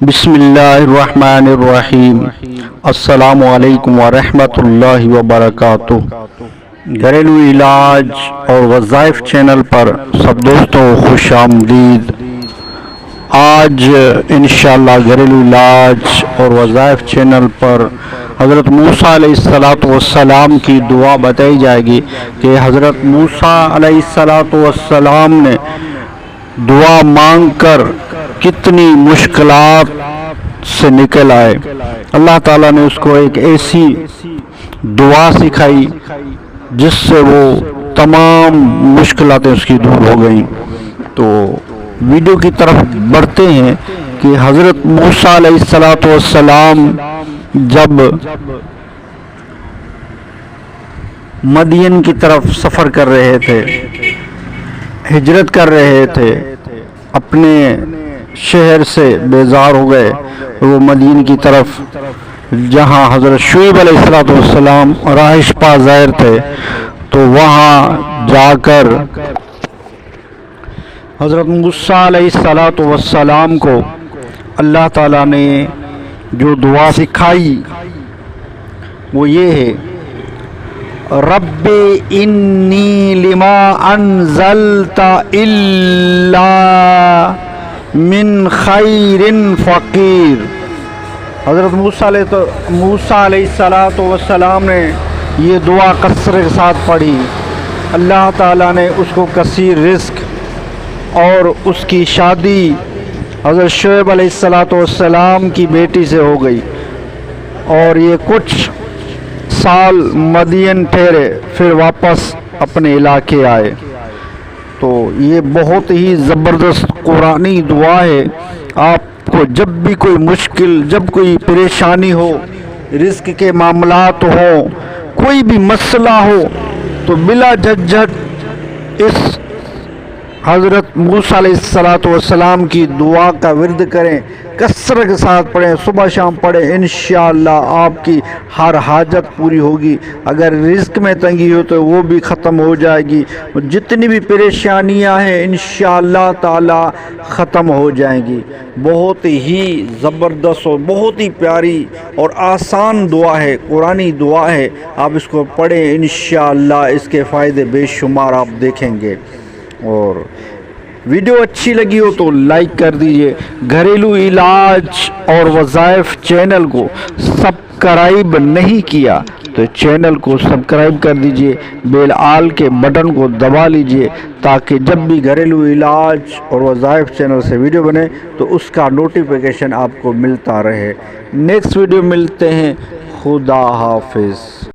بسم اللہ الرحمن الرحیم السلام علیکم ورحمۃ اللہ وبرکاتہ گھریلو علاج اور وظائف چینل پر سب دوستوں خوش آمدید آج انشاءاللہ گھریلو علاج اور وظائف چینل پر حضرت موسیٰ علیہ السلاۃ والسلام کی دعا بتائی جائے گی کہ حضرت موسیٰ علیہ السلاۃ والسلام نے دعا مانگ کر کتنی مشکلات سے نکل آئے۔ اللہ تعالیٰ نے اس کو ایک ایسی دعا سکھائی جس سے وہ تمام مشکلاتیں اس کی دور ہو گئیں۔ تو ویڈیو کی طرف بڑھتے ہیں کہ حضرت موسیٰ علیہ السلاۃ والسلام جب مدین کی طرف سفر کر رہے تھے ہجرت کر رہے تھے، اپنے شہر سے بیزار ہو گئے، وہ مدین کی طرف، جہاں حضرت شعیب علیہ السلاۃ والسلام راہش پا ظاہر تھے، تو وہاں جا کر حضرت موسیٰ علیہ السلاۃ والسلام کو اللہ تعالیٰ نے جو دعا سکھائی، وہ یہ ہے رب انی لما انزلت الا من خیر فقیر۔ حضرت موسیٰ علیہ تو موسیٰ علیہ السلاۃ والسلام نے یہ دعا قصر کے ساتھ پڑھی۔ اللہ تعالیٰ نے اس کو کثیر رزق اور اس کی شادی حضرت شعیب علیہ السلاۃ والسلام کی بیٹی سے ہو گئی۔ اور یہ کچھ سال مدین ٹھہرے، پھر واپس اپنے علاقے آئے۔ تو یہ بہت ہی زبردست قرآنی دعا ہے۔ آپ کو جب بھی کوئی مشکل، جب کوئی پریشانی ہو، رزق کے معاملات ہوں، کوئی بھی مسئلہ ہو، تو بلا جھجھٹ اس حضرت موسیٰ علیہ السلاۃ والسلام کی دعا کا ورد کریں، کثرت کے ساتھ پڑھیں، صبح شام پڑھیں، انشاءاللہ آپ کی ہر حاجت پوری ہوگی۔ اگر رزق میں تنگی ہو تو وہ بھی ختم ہو جائے گی۔ جتنی بھی پریشانیاں ہیں، انشاءاللہ تعالی ختم ہو جائیں گی۔ بہت ہی زبردست اور بہت ہی پیاری اور آسان دعا ہے، قرآنی دعا ہے۔ آپ اس کو پڑھیں، انشاءاللہ اس کے فائدے بے شمار آپ دیکھیں گے۔ اور ویڈیو اچھی لگی ہو تو لائک کر دیجیے۔ گھریلو علاج اور وظائف چینل کو سبسکرائب نہیں کیا تو چینل کو سبسکرائب کر دیجیے۔ بیل آل کے بٹن کو دبا لیجیے تاکہ جب بھی گھریلو علاج اور وظائف چینل سے ویڈیو بنے تو اس کا نوٹیفیکیشن آپ کو ملتا رہے۔ نیکسٹ ویڈیو ملتے ہیں۔ خدا حافظ۔